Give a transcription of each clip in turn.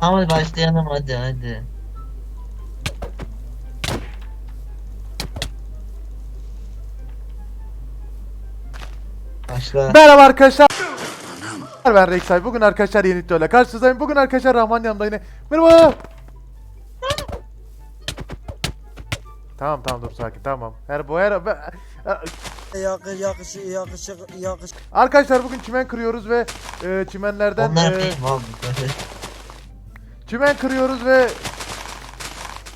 Ama başlayalım hadi hadi. Başla. Merhaba arkadaşlar. Ben Rexay. Bugün arkadaşlar yeni videoyla karşınızdayım. Bugün arkadaşlar Rahman yanımda yine. Merhaba. Tamam tamam dur sakin tamam. Her bu her be- Yakı yakışı yakışı yakış. Arkadaşlar bugün çimen kırıyoruz ve e, çimenlerden Onlar e, abi. Çimen kırıyoruz ve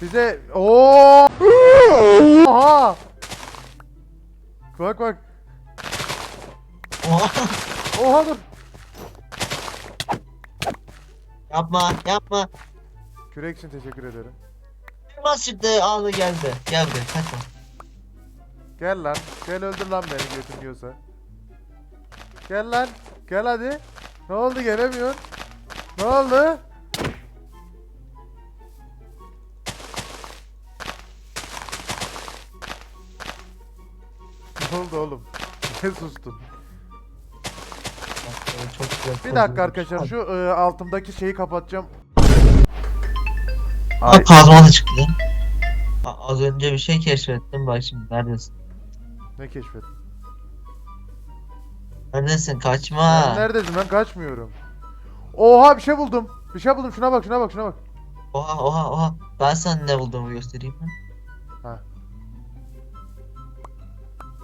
bize Oo! Oha! Bak bak. Oha! Oha dur. yapma yapma. Kürek için teşekkür ederim. Elmas çıktı geldi. Gel buraya kaçma. Gel lan. Gel öldür lan beni götün yiyorsa. Gel lan. Gel hadi. Ne oldu gelemiyor? Ne oldu? Ne oldu oğlum? Niye sustun? Bak, böyle Çok güzel Bir dakika arkadaşlar şu e, altımdaki şeyi kapatacağım. Aa, kazma da çıktı. Az önce bir şey keşfettim bak şimdi neredesin? Ne keşfettin? Neredesin kaçma. Ben neredesin ben kaçmıyorum. Oha bir şey buldum. Bir şey buldum şuna bak şuna bak şuna bak. Oha oha oha. Ben sana ne bulduğumu göstereyim mi?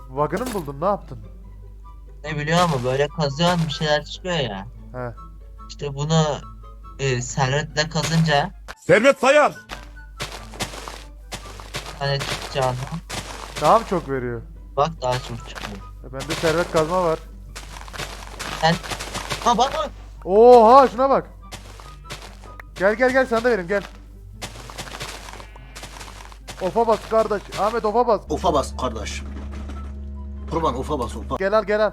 Vaganı mı buldun ne yaptın? Ne biliyor musun böyle kazıyorsun bir şeyler çıkıyor ya. He. İşte bunu e, servetle kazınca Servet Sayar. hani çıkacağını Daha mı çok veriyor? bak daha çok çıkıyor. E, bende servet kazma var. Ha bak bak. Oha şuna bak. Gel gel gel sana da vereyim gel. Ofa bas kardeş. Ahmet ofa bas. Ufa bas kardeş. Kurban ufa bas ufa. Gel al gel al.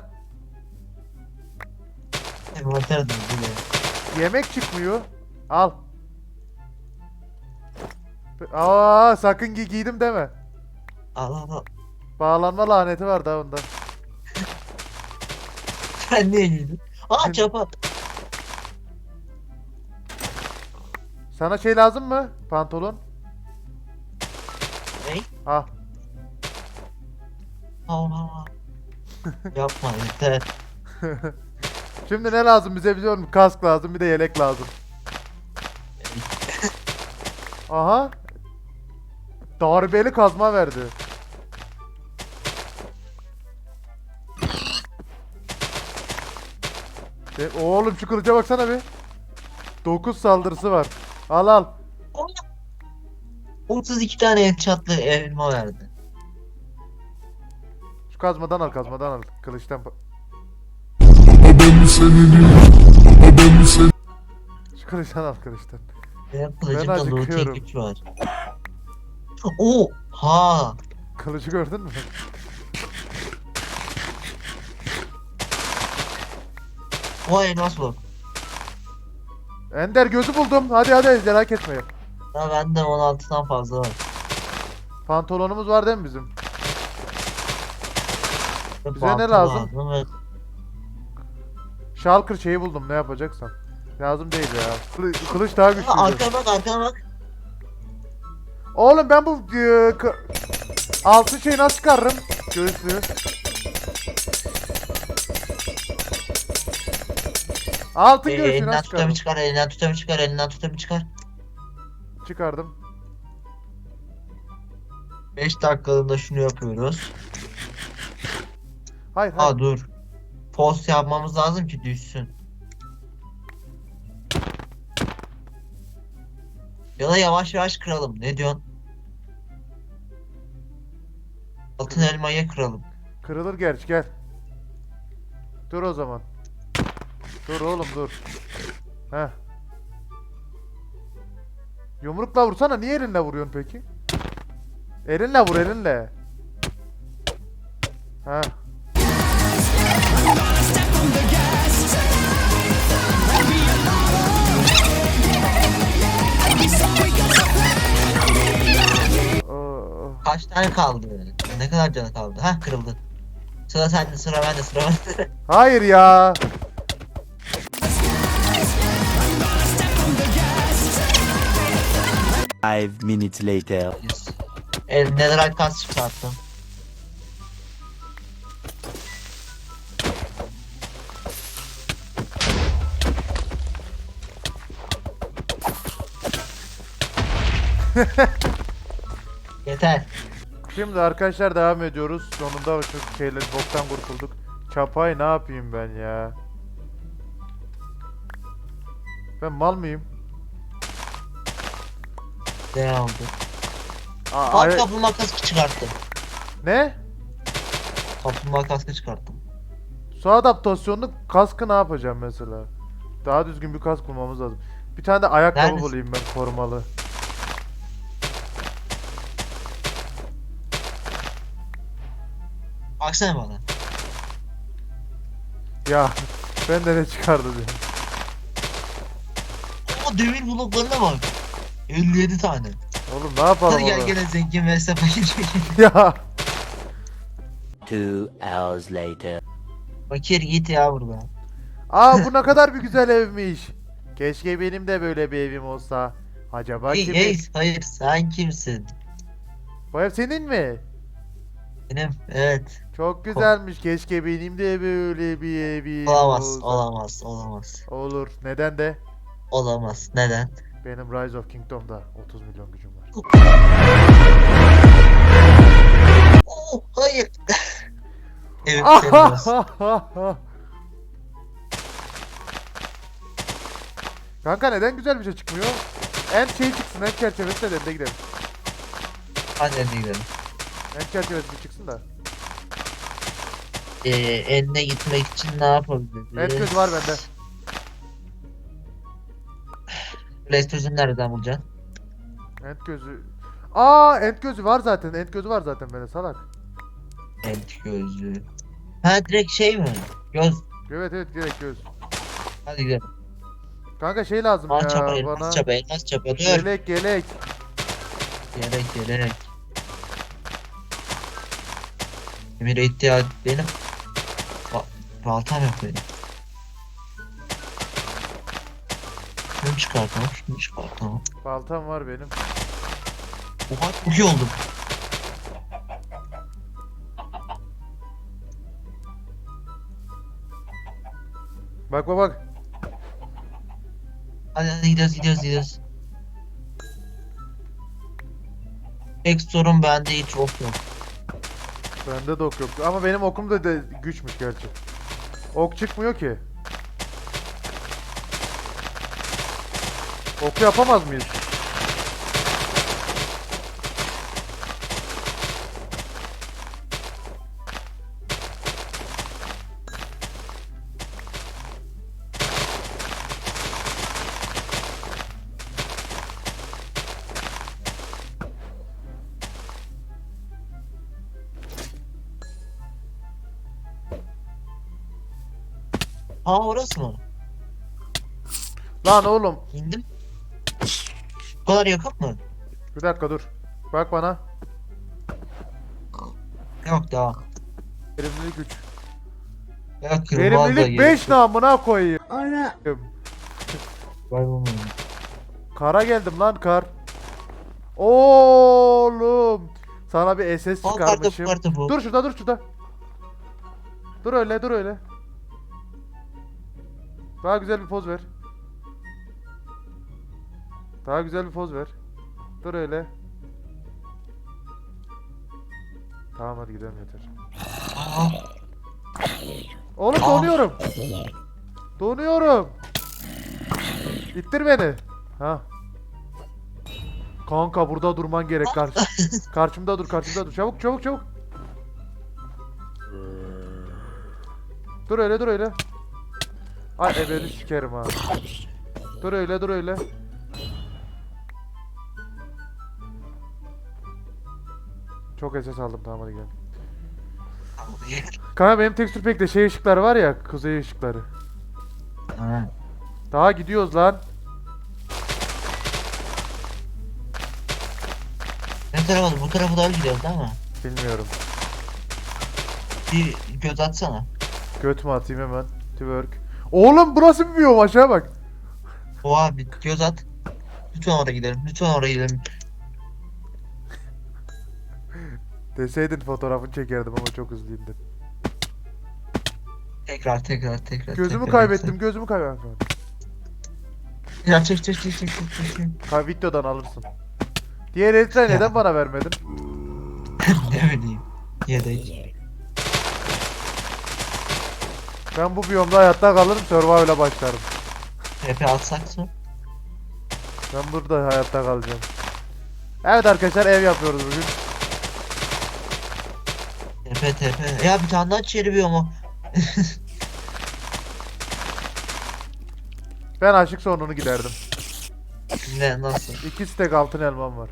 Bile. Yemek çıkmıyor. Al. Aa sakın gi giydim deme. Al al al. Bağlanma laneti var daha onda. Sen niye giydin? Aa çapa. Sana şey lazım mı? Pantolon. Ne? Al. Yapma yeter. Şimdi ne lazım bize biliyor musun? Kask lazım bir de yelek lazım. Aha. Darbeli kazma verdi. E, oğlum şu kılıca baksana bir. 9 saldırısı var. Al al. 32 tane headshotlı elma verdi. Şu kazmadan al kazmadan al. Kılıçtan. Şu kılıçtan al kılıçtan. Benim kılıcımda loot acıkıyorum. güç var. Oo ha. Kılıcı gördün mü? O elmas bu. Ender gözü buldum. Hadi hadi merak etmeyin. Ya bende 16'dan fazla var. Pantolonumuz var değil mi bizim? Bize ne Pantolon lazım? ve Shulker şeyi buldum ne yapacaksan. Lazım değil ya. Kılı- Kılıç daha güçlü. Arkana bak arkana bak. Oğlum ben bu e, altın şeyi nasıl çıkarırım? Göğüslüğü. Altın Ee, göğüslüğü elinden nasıl tutamı çıkarırım? çıkar, elinden tutamı çıkar, elinden tutamı çıkar. Çıkardım. 5 dakikalığında şunu yapıyoruz. Hayır hayır. Aa dur. Post yapmamız lazım ki düşsün. Ya da yavaş yavaş kıralım. Ne diyorsun? Altın elmayı kıralım. Kırılır gerçi gel. Dur o zaman. Dur oğlum dur. Heh. Yumrukla vursana niye elinle vuruyorsun peki? Elinle vur elinle. Ha. Kaç tane kaldı? Ne kadar canı kaldı? Ha kırıldı. Sıra sende, sıra bende, sıra bende. Hayır ya. Five minutes later. Yes. El netherite kas çıkarttım. Yeter. Şimdi arkadaşlar devam ediyoruz. Sonunda şu şeyler boktan kurtulduk. Çapayı ne yapayım ben ya? Ben mal mıyım? Ne oldu? Aa, Bak kaplumbağa kaskı çıkarttım. ne? Kaplumbağa kaskı çıkarttım. Su adaptasyonlu kaskı ne yapacağım mesela? Daha düzgün bir kask bulmamız lazım. Bir tane de ayakkabı Neredesin? bulayım ben korumalı. Baksana bana. Ya ben de ne çıkardı diyorum. O demir bloklarına bak. 57 tane. Oğlum ne yapalım Hadi gel orada? gene zengin ve fakir. Ya Two hours later. Fakir git ya burada. Aa bu ne kadar bir güzel evmiş. Keşke benim de böyle bir evim olsa. Acaba Hey, kimin? hey, hayır sen kimsin? Bu ev senin mi? Benim evet. Çok güzelmiş. Keşke benim de böyle bir evim Olamaz, olsa. olamaz, olamaz. Olur. Neden de? Olamaz. Neden? Benim Rise of Kingdom'da 30 milyon gücüm var. Oo, hayır. evet senin olsun. Kanka neden güzel bir şey çıkmıyor? En şey çıksın, en çerçevesi de de gidelim. Hadi hadi gidelim. En çerçevesi çıksın da. Ee, eline gitmek için ne yapabiliriz? Kötü var bende. PlayStation nereden bulacaksın? End gözü. Aa, end gözü var zaten. End gözü var zaten bende salak. Ent gözlüğü. Ha direkt şey mi? Göz. Evet evet direkt göz. Hadi gidelim. Kanka şey lazım ya çapa, bana. elmas çapa, elmas çapa. Dur. Gelek gelek. Gerek gerek. Emir'e ihtiyaç benim. Ba baltam yok benim. Şunu çıkartalım, şunu çıkartalım. Baltam var benim. Oha çok iyi oldum. Bak bak bak. Hadi hadi gidiyoruz gidiyoruz gidiyoruz. Tek sorun bende hiç ok yok. Bende de ok yok. Ama benim okum da de güçmüş gerçi. Ok çıkmıyor ki. Oku yapamaz mıyız? Aa orası mı? Lan oğlum. İndim. Bu kadar yakın mı? Bir dakika dur. Bak bana. Yok daha. Verimlilik 3. Ya kırmızı Verimlilik 5 namına koyayım. Vay bu Kara geldim lan kar. Oğlum. Sana bir SS kartı çıkarmışım. kartı bu. Dur şurada dur şurada. Dur öyle dur öyle. Daha güzel bir poz ver. Daha güzel bir poz ver. Dur öyle. Tamam hadi gidelim yeter. Oğlum donuyorum. Donuyorum. İttir beni. Ha. Kanka burada durman gerek karşı. karşımda dur karşımda dur. Çabuk çabuk çabuk. Dur öyle dur öyle. Ay ebeni sikerim ha. Dur öyle dur öyle. Çok SS aldım tamam hadi gel. Kanka benim tekstür pekte şey ışıkları var ya kuzey ışıkları. Ha. Daha gidiyoruz lan. Ne tarafa bu tarafa doğru gidiyoruz değil mi? Bilmiyorum. Bir göz atsana. Göt mü atayım hemen? Twerk. Oğlum burası bir biyom aşağı bak. Oha bir göz at. Lütfen oraya gidelim. Lütfen oraya gidelim. Deseydin fotoğrafını çekerdim ama çok hızlıydı. Tekrar tekrar tekrar. Gözümü tekrar, kaybettim, gözümü kaybettim. Ya çek çek çek çek çek çek. Ha videodan alırsın. Diğer elitleri Ya. neden bana vermedin? ne bileyim. Yedek. Ben bu biyomda hayatta kalırım, survival'a başlarım. TP atsak mı? Ben burada hayatta kalacağım. Evet arkadaşlar ev yapıyoruz bugün. TP TP. Ya bir tane daha çeviriyor mu? Ben aşık sonunu giderdim. Ne nasıl? İki stek altın elmam var.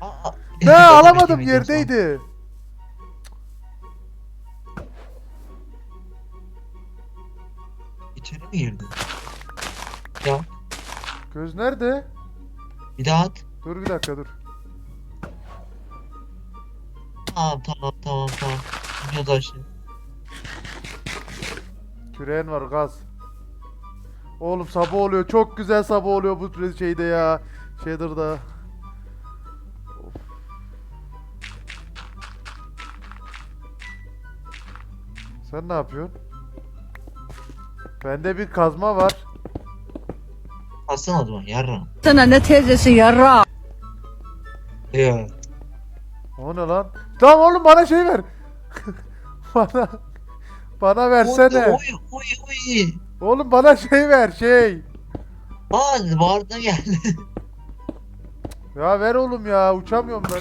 Aa, Ne alamadım yerdeydi. sonra. Girdin? Ya Göz nerede? bir daha at. Dur bir dakika dur. Tamam tamam tamam tamam. Gidiyoruz aşağı. Küreğin var gaz. Oğlum sabah oluyor. Çok güzel sabah oluyor bu şeyde ya. Shader'da. Of. Sen ne yapıyorsun? Bende bir kazma var. Alsana o zaman yarra. Sana ne teyzesi yarra. Ya. O ne lan? Tamam oğlum bana şey ver. bana bana versene. Oy oy oy. Oğlum bana şey ver şey. Aa bağırdına geldi. Ya ver oğlum ya uçamıyorum ben.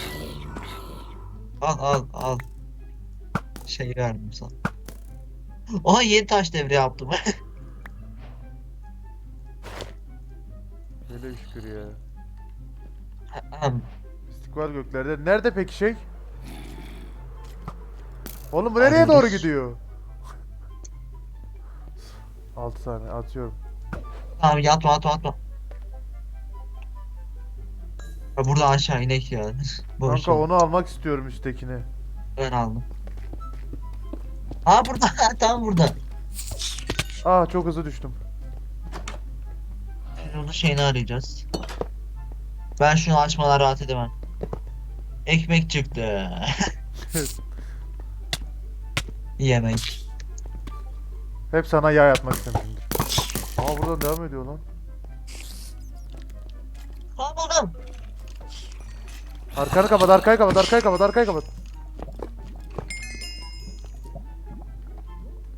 al al al. Şey verdim sana. Aha yeni taş devri yaptım. Hele şükür ya. İstikbal göklerde. Nerede peki şey? Oğlum bu nereye doğru gidiyor? 6 saniye atıyorum. tamam yatma atma atma. Ya buradan aşağı inek ya. Boş Kanka ver. onu almak istiyorum üsttekini. Ben aldım. Aa burada tam burada. Aa çok hızlı düştüm. Onun şeyini arayacağız. Ben şunu açmadan rahat edemem. Ekmek çıktı. Yemek. Hep sana yay atmak istemişimdir. Aa buradan devam ediyor lan. Aa buldum. Arkanı kapat, arkayı kapat, arkayı kapat, arkayı kapat.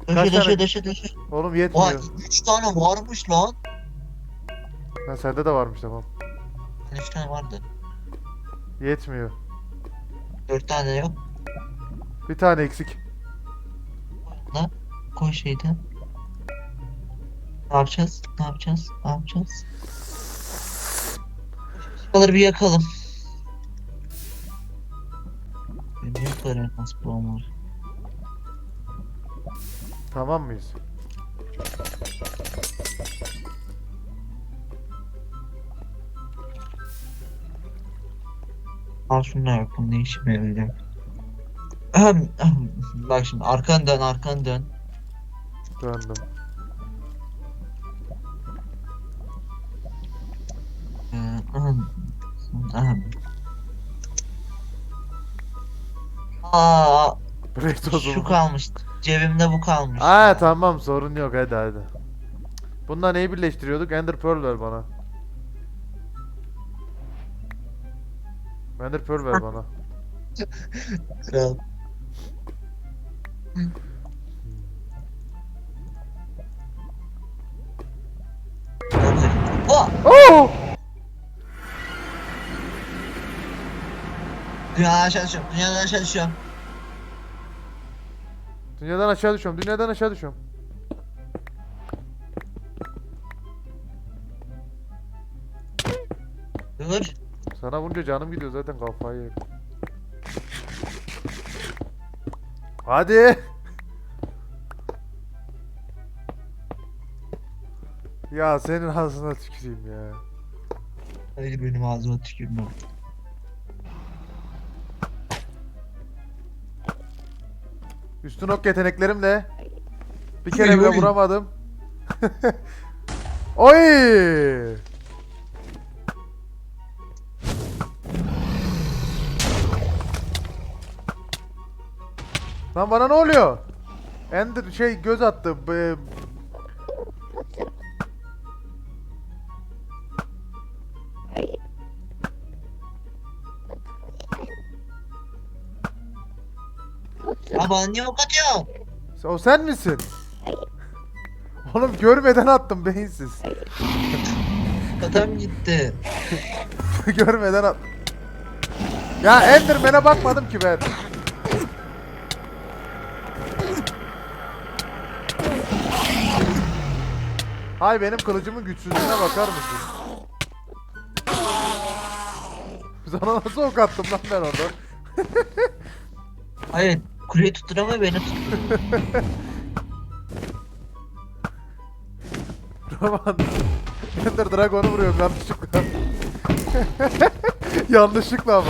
Kaç Döşe tane? döşe döşe döşe. Oğlum Oha yetmiyor. 3 tane varmış lan. Ha sende de varmış tamam. 3 tane vardı. Yetmiyor. 4 tane yok. Bir tane eksik. Lan koy şeyden. Ne yapacağız? Ne yapacağız? Ne yapacağız? Şuraları bir yakalım. Yok var elmas var. Tamam mıyız? Da yapalım ne işime yarayacak. Bak şimdi arkanı dön arkanı dön. Döndüm. Ee. Aa, tozu şu mu? kalmış. Cebimde bu kalmış. Aa tamam sorun yok hadi hadi. Bununla neyi birleştiriyorduk? Ender Pearl ver bana. Ender Pearl ver bana. Kral. Oh! Oo! Dünyadan aşağı düşüyorum. Dünyadan aşağı düşüyorum. Dünyadan aşağı düşüyorum. Dünyadan aşağı düşüyorum. Sana vurunca canım gidiyor zaten kafayı yerim. Hadi. Ya senin ağzına tüküreyim ya. Hayır benim ağzıma tükürme. Üstün ok yeteneklerimle bir kere bile vuramadım. Oy! Lan bana ne oluyor? Ender şey göz attı. Ya bana niye ok atıyorsun? O sen misin? Oğlum görmeden attım beyinsiz. Adam gitti. görmeden at. Ya Enderman'e bakmadım ki ben. Hay benim kılıcımın güçsüzlüğüne bakar mısın? Sana nasıl ok attım lan ben orada? Hayır. Kuleyi tutturamıyor beni tuttu. Roman. Ender Dragon'u vuruyorum yanlışlıkla. yanlışlıkla ama.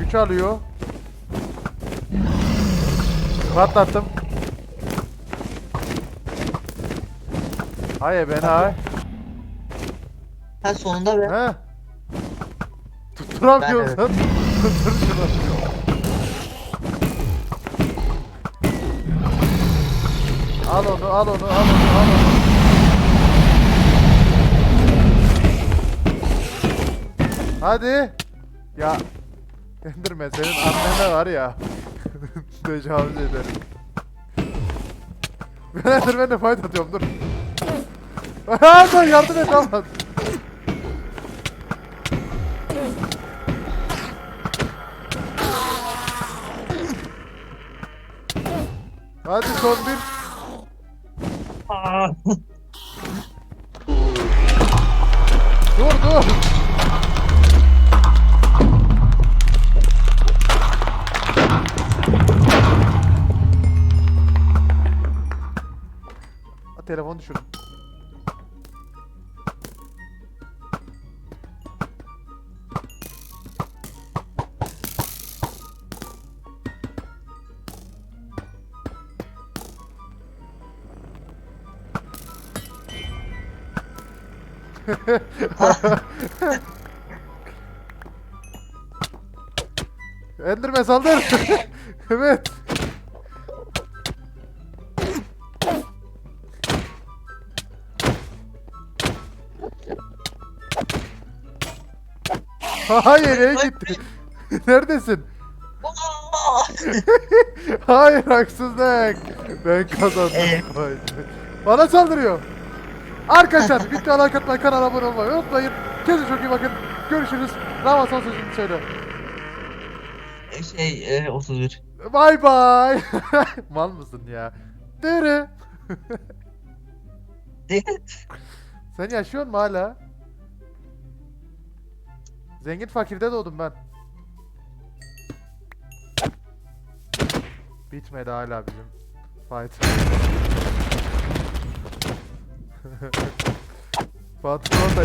Güç alıyor. Patlattım. Hayır ben hay. Ha sonunda be. He. Tutturamıyorsun. Ben Tuttur şunu. Al onu, al onu, al onu, al onu. Hadi. Ya Enderman senin annene var ya. Tecavüz ederim. Ben Enderman'le fight atıyorum dur. Aa, yardım et aman. Hadi son bir. Aa. Dur dur. Ha, telefonu düşürdüm. Enderman saldır. evet. Hayır nereye gitti? Neredesin? Hayır haksızlık. Ben kazandım. Vay. Bana saldırıyor. Arkadaşlar videoya like atmayı, kanala abone olmayı unutmayın. Kendinize çok iyi bakın. Görüşürüz. Ramazan sözünü söyle. Şey e, 31. Bye bye. Mal mısın ya? Dere. Sen yaşıyor musun hala? Zengin fakirde doğdum ben. Bitmedi hala bizim fight. Patron da